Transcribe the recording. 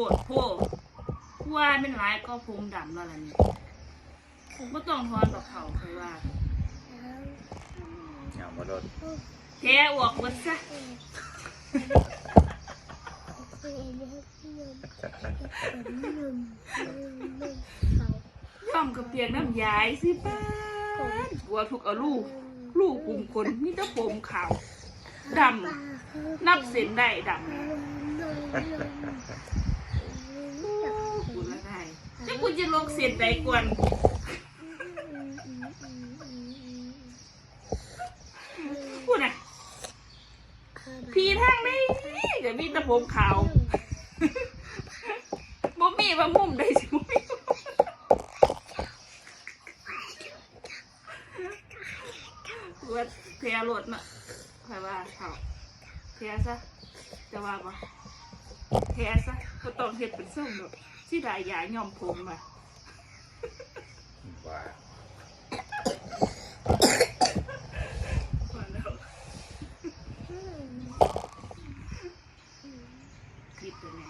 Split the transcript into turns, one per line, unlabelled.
ว่าเป็นหลายก็ผมดำแล้วล่ะนี่บ่ต้องทอนดอกเขาเคยว่า
เหงามาโดน
แกออกหมดซะย่อมกับเปียกน้ำยายสิป้านกลัวทุกเอาลูก ลูกกลุ่มคนนี่ตะผมขาวดำนับเส้นได้ดำกูละได้ จะลงเส้นใดกวนพูดนะพีทางนี้ก็มีตะผมขาวบ่มีว่ามุมใดสิบ่มีว่าเทียรถน่ะใครว่าเขาเทียซะจะว่าบ่เทียซะก็ต้องเฮ็ดเป็นส่งดอก สิได้ยายอมผมมา
ว่า
พอแล้วคิดตัวนี้